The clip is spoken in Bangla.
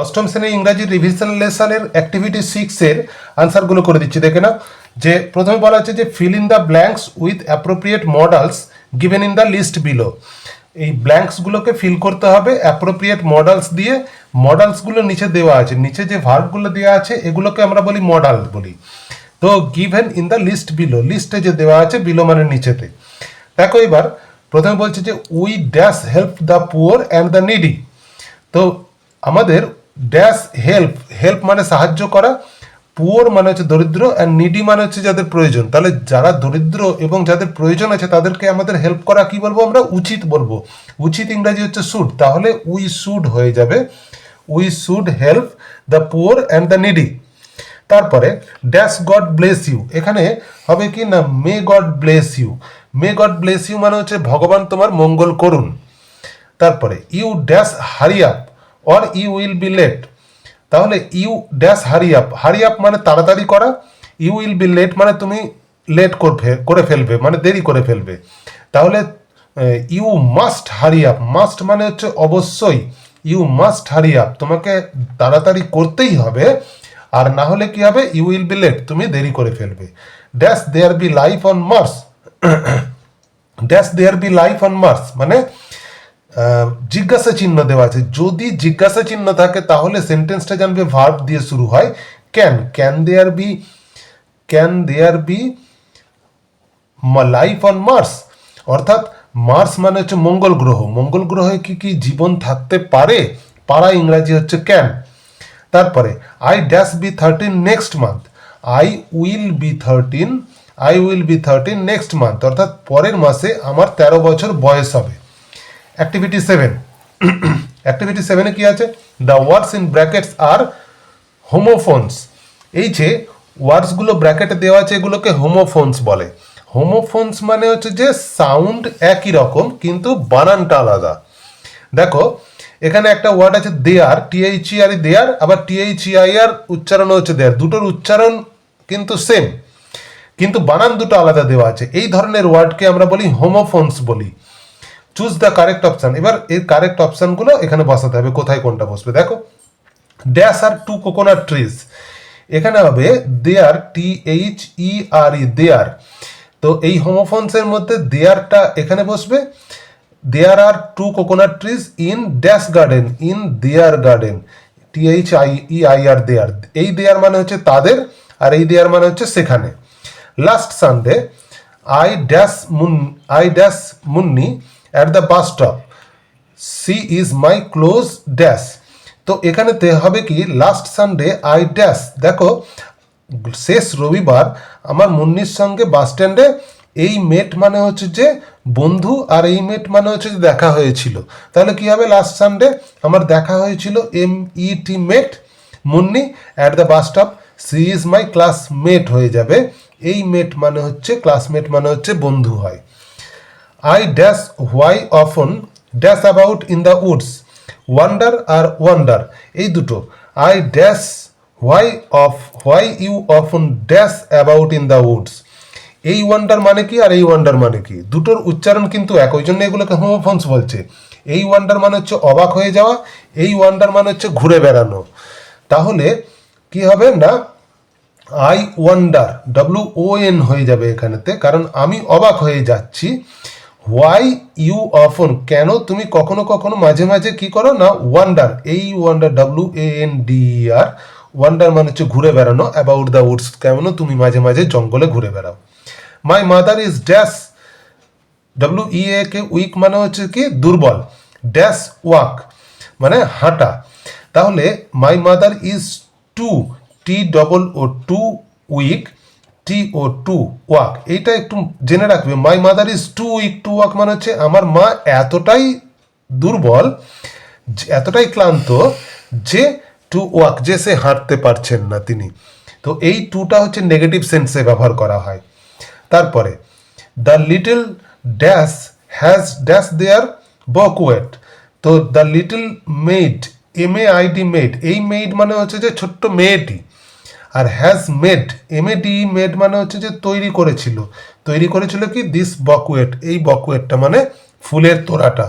অষ্টম শ্রেণির ইংরাজি রিভিশন লেসনের অ্যাক্টিভিটি সিক্সের আনসারগুলো করে দিচ্ছি, দেখে না যে প্রথমে বলা হচ্ছে যে fill in the blanks with appropriate models given in the list below এই ব্ল্যাঙ্কসগুলোকে ফিল করতে হবে অ্যাপ্রোপ্রিয়েট মডেলস দিয়ে। মডেলসগুলো নিচে দেওয়া আছে, নিচে যে ভার্বগুলো দেওয়া আছে, এগুলোকে আমরা বলি মডেল বলি। তো given in the list below লিস্টে যে দেওয়া আছে বিলো মানে নিচেতে। দেখো এবার, প্রথমে বলছে যে we dash help the poor and the needy তো আমাদের ড্যাশ হেল্প হেল্প মানে সাহায্য করা পুয়ার মানে হচ্ছে দরিদ্র অ্যান্ড নিডি মানে হচ্ছে যাদের প্রয়োজন। তাহলে যারা দরিদ্র এবং যাদের প্রয়োজন আছে, তাদেরকে আমাদের হেল্প করা কি বলব আমরা? উচিত বলব। উচিত ইংরাজি হচ্ছে শুড তাহলে উই শুড হয়ে যাবে। We should help the poor and the needy তারপরে ড্যাশ গড ব্লেস ইউ এখানে হবে কি না? May God bless you may God bless you মানে হচ্ছে ভগবান তোমার মঙ্গল করুন। তারপরে you dash hurry up or you will be late তাহলে you dash hurry up hurry up মানে তাড়াতাড়ি করা ইউ উইল বি লেট মানে তুমি লেট করবে, করে ফেলবে মানে দেরি করে ফেলবে। তাহলে you must hurry up must মানে হচ্ছে অবশ্যই ইউ মাস্ট হারি আপ তোমাকে তাড়াতাড়ি করতেই হবে, আর না হলে কি হবে? ইউ উইল বি লেট তুমি দেরি করে ফেলবে। Dash there be life on Mars dash there be life on Mars মানে জিজ্ঞাসা চিহ্ন দেওয়া আছে। যদি জিজ্ঞাসা চিহ্ন থাকে, তাহলে সেন্টেন্সটা জানবে ভার্ব দিয়ে শুরু হয়। Can can there be can there be life on Mars অর্থাৎ মার্স মানে হচ্ছে মঙ্গল গ্রহ। মঙ্গল গ্রহে কি কি জীবন থাকতে পারে? পারা ইংরাজি হচ্ছে ক্যান তারপরে I dash be thirteen next month I will be thirteen I will be thirteen next month অর্থাৎ, পরের মাসে আমার তেরো বছর বয়স হবে। অ্যাক্টিভিটি সেভেন অ্যাক্টিভিটি সেভেনে কী আছে? The words in brackets are homophones এই যে ওয়ার্ডসগুলো ব্র্যাকেটে দেওয়া আছে, এগুলোকে হোমোফোনস বলে। হোমোফোনস মানে হচ্ছে যে সাউন্ড একই রকম, কিন্তু বানানটা আলাদা। দেখো, এখানে একটা ওয়ার্ড আছে দেয়ার টিএইচইআর দেয়ার আবার টিএইচইআইআর উচ্চারণ হচ্ছে দেয়ার দুটোর উচ্চারণ কিন্তু সেম কিন্তু বানান দুটো আলাদা দেওয়া আছে। এই ধরনের ওয়ার্ডকে আমরা বলি হোমোফোনস বলি। চুজ দ্য কারেক্ট অপশান এবার এর কারেক্ট অপশানগুলো এখানে বসাতে হবে, কোথায় কোনটা বসবে? দেখো dash are two coconut trees এখানে হবে দেয়ার টি এইচ ই আর ই দেয়ার তো এই হোমোফোনসের মধ্যে দেয়ারটা এখানে বসবে। There are two coconut trees in dash garden in their garden T H E I R their দেয়ার এই দেয়ার মানে হচ্ছে তাদের, আর এই দেয়ার মানে হচ্ছে সেখানে। Last Sunday I dash moon I dash Munni at the bus stop she is my close dash তো এখানেতে হবে কি লাস্ট সানডে আই ড্যাশ দেখো, শেষ রবিবার আমার মুন্নির সঙ্গে বাস স্ট্যান্ডে এই মেট মানে হচ্ছে যে বন্ধু আর এই মেট মানে হচ্ছে যে দেখা হয়েছিল। তাহলে কি হবে লাস্ট সানডে আমার দেখা হয়েছিল M E T met Munni at the bus stop she is my classmate হয়ে যাবে। এই মেট মানে হচ্ছে ক্লাসমেট মানে হচ্ছে বন্ধু হয়। I dash why often dash about in the woods wonder R wonder এই দুটো। I dash why of why you often dash about in the woods এই ওয়ান্ডার মানে কি আর এই ওয়ান্ডার মানে কি? দুটোর উচ্চারণ কিন্তু এক ওই জন্য এগুলোকে হোমোফোনস বলছে। এই ওয়ান্ডার মানে হচ্ছে অবাক হয়ে যাওয়া, এই ওয়ান্ডার মানে হচ্ছে ঘুরে বেড়ানো। তাহলে কি হবে না? I wonder W O N হয়ে যাবে এখানেতে, কারণ আমি অবাক হয়ে যাচ্ছি। হোয়াই ইউ অফন কেন তুমি কখনো কখনো মাঝে মাঝে কি করো না? ওয়ান্ডার এই wonder W A N D R wonder মানে হচ্ছে ঘুরে বেড়ানো অ্যাবাউট দ্য উডস কেমন? তুমি মাঝে মাঝে জঙ্গলে ঘুরে বেড়াও। My mother is dash W E A K weak মানে হচ্ছে কি? দুর্বল। ড্যাশ ওয়াক মানে হাঁটা। তাহলে my mother is too T double O too weak T O to walk, এইটা একটু জেনে রাখবে। My mother is too weak to walk মানে হচ্ছে আমার মা এতটাই দুর্বল এতটাই ক্লান্ত, যে টু ওয়াক যে সে হাঁটতে পারছেন না তিনি। তো এই টুটা হচ্ছে নেগেটিভ সেন্সে ব্যবহার করা হয়। তারপরে the little dash has dash their buckwheat তো the little maid M A I D maid এই মেড মানে হচ্ছে যে ছোট্ট মেয়েটি। আর has made M A D made মানে হচ্ছে যে তৈরি করেছিল। তৈরি করেছিল কি? দিস বকুয়েট এই বকুয়েটটা মানে ফুলের তোড়াটা।